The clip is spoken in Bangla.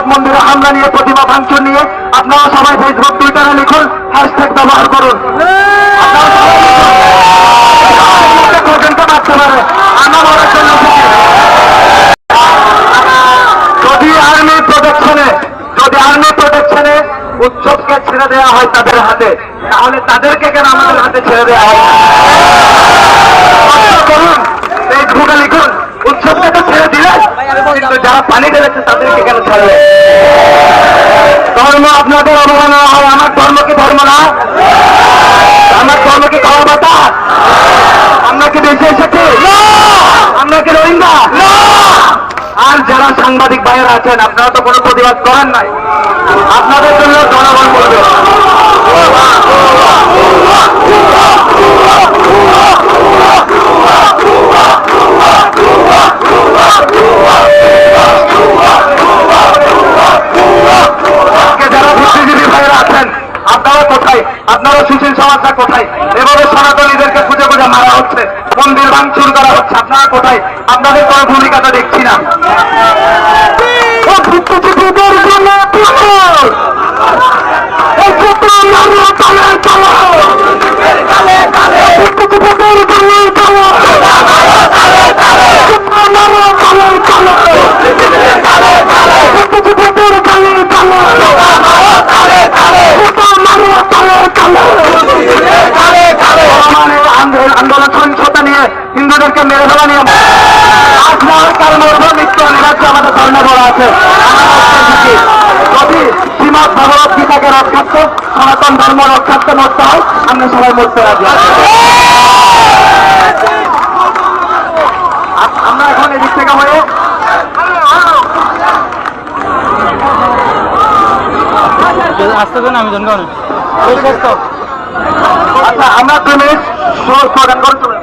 মঠ মন্দিরে হামলা নিয়ে প্রতিমা ভাঙচুর নিয়ে আপনারা সবাই ফেসবুক টুইটারে লিখুন হ্যাশট্যাগ ব্যবহার করুন। যদি আর্মি প্রোটেকশনে যদি আর্মি প্রোটেকশনে উৎসবকে ছেড়ে দেওয়া হয় তাদের হাতে, তাহলে তাদেরকে কেন আমাদের হাতে ছেড়ে দেওয়া হয়? করুন ছেড়ে দিলেন যারা পানি ঢেলেছে তাদেরকে কেন ছাড়বে ধর্ম আপনাদের অবমাননা হয়, আমার ধর্ম কি ধর্ম না? আমার ধর্ম কি পাতা আমরা কি দেশে এসেছি? আমরা কি রোহিঙ্গা? আর যারা সাংবাদিক ভাইয়েরা আছেন, আপনারা তো কোনো প্রতিবাদ করেন নাই। আপনাদের জন্য জনগণ আজকে আপনারা সুশীল সমাজটা কোথায়? এভাবে সনাতনীদেরকে খুঁজে খুঁজে মারা হচ্ছে। মন্দির ভাঙচুর করা হচ্ছে। আপনারা কোথায়? আপনাদের কোনো ভূমিকাটা দেখছি না। এই হিন্দুদেরকে মেরে ফেলা নিয়ে আপনার কারণ মৃত্যু অনিবার্য আমাদের ধর্মে বলা আছে। যদি শ্রীমদ ভগবত গীতাকে রক্ষার্থে সনাতন ধর্ম রক্ষার্থে মরতে হয় আমরা সবাই মরতে রাজি। আমরা এখন এদিক থেকে হয়ে আসতে দেন আমি জনগণ। আচ্ছা আমরা মিনিট প্রদান করে।